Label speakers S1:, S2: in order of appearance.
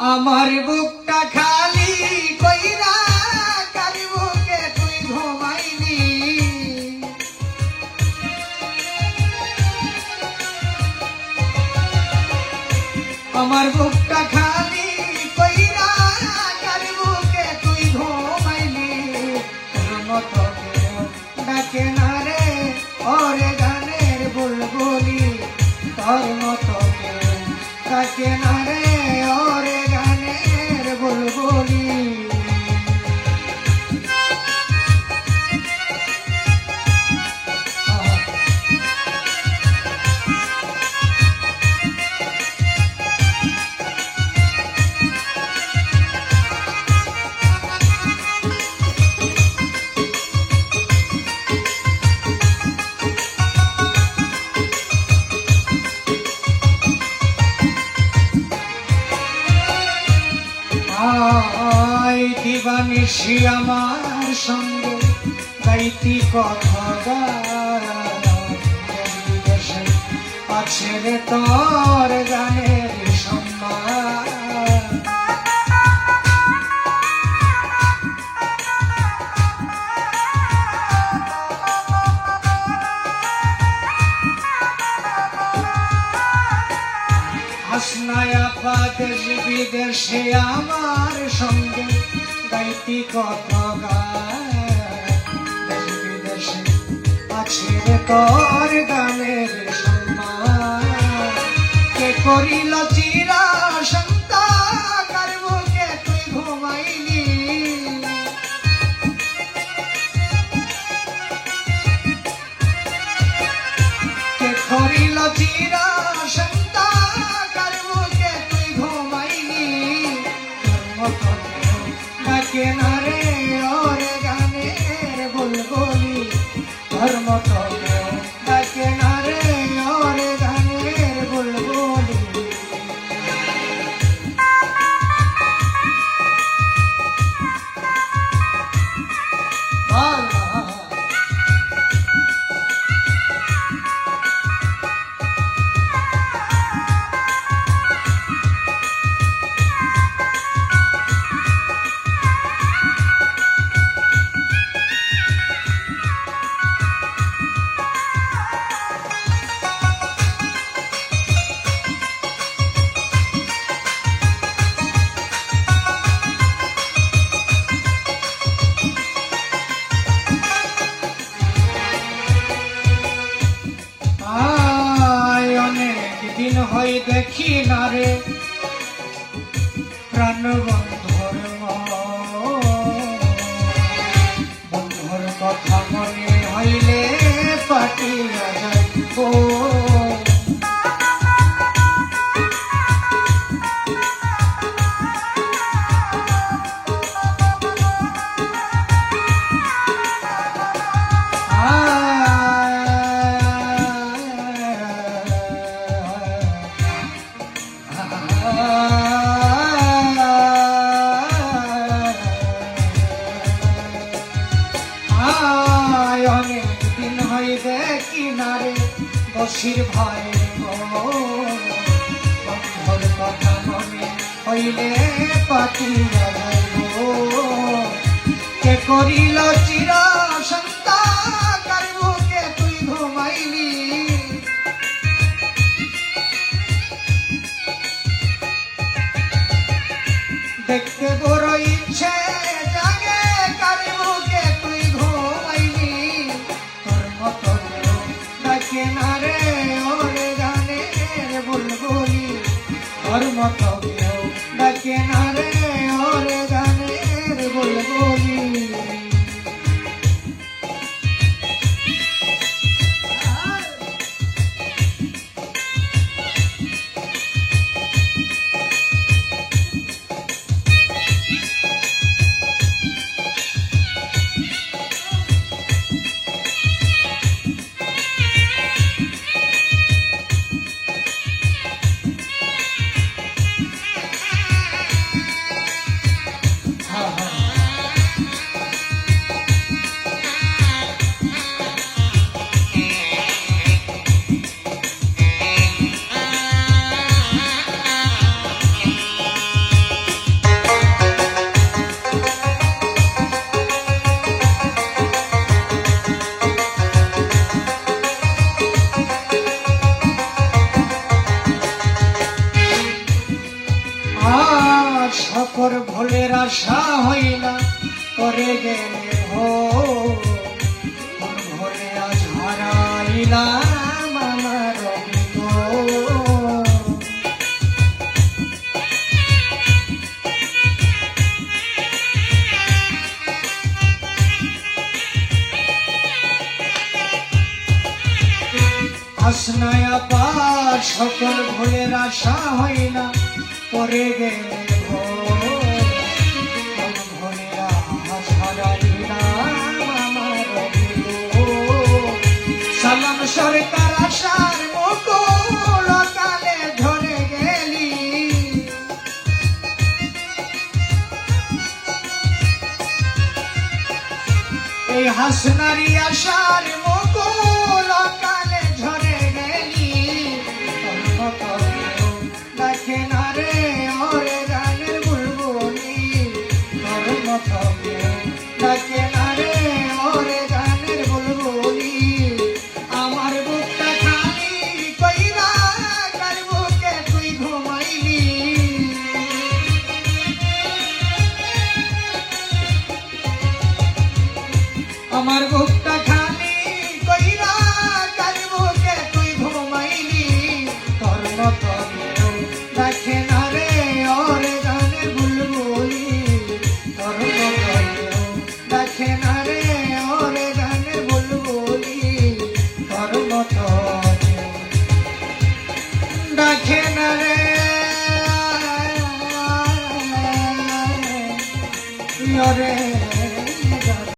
S1: আমার বুকটা খালি কইরা বুকে তুই ঘুমাইলি? আমার বুকটা খালি কইরা বুকে তুই ঘুমাইলি? তোর মতো ডাকে না রে, ওরে গানের বুলবুলি। তোর মতো ডাকে না রে দিবানিশি আমার সঙ্গে গাইতি কথা আছে রে তোর গানের সম্মান। হাসনায়া দেশ বিদেশে আমার সঙ্গে গান দেশ বিদেশে আছে তোর গানের সম্মান কে করিল চিরা সন্তান আর বুকে তুই ঘুমাইলি? কে করিল চিরা সন্তান বুকে তুই ঘুমাইলি? তোর মতো কেউ ডাকে না রে ওরে গানের বুলবুলি তোর দিন হয় দেখি না রে। প্রাণ বন্ধুর কথা মনে হইলে পাটিয়া যাইব অনেক দিন হইবে কিনারে, বসির ভাই বন্ধুর কথা মনে হইলে যাইব। কে করিল চির দেখতে বড় তোর মতো কেউ ডাকে না। সকর ভোলের আশা হইলা, করে গেলে হো। ভোলে আজ পার, সকল ভোলের আশা হয় না পরে গেলে এই হাসনারি আশার মুকুল কালে ঝরে গেলি। দেখে না রে, ওরে গানের বুলবুলি। তোর মতো ওরে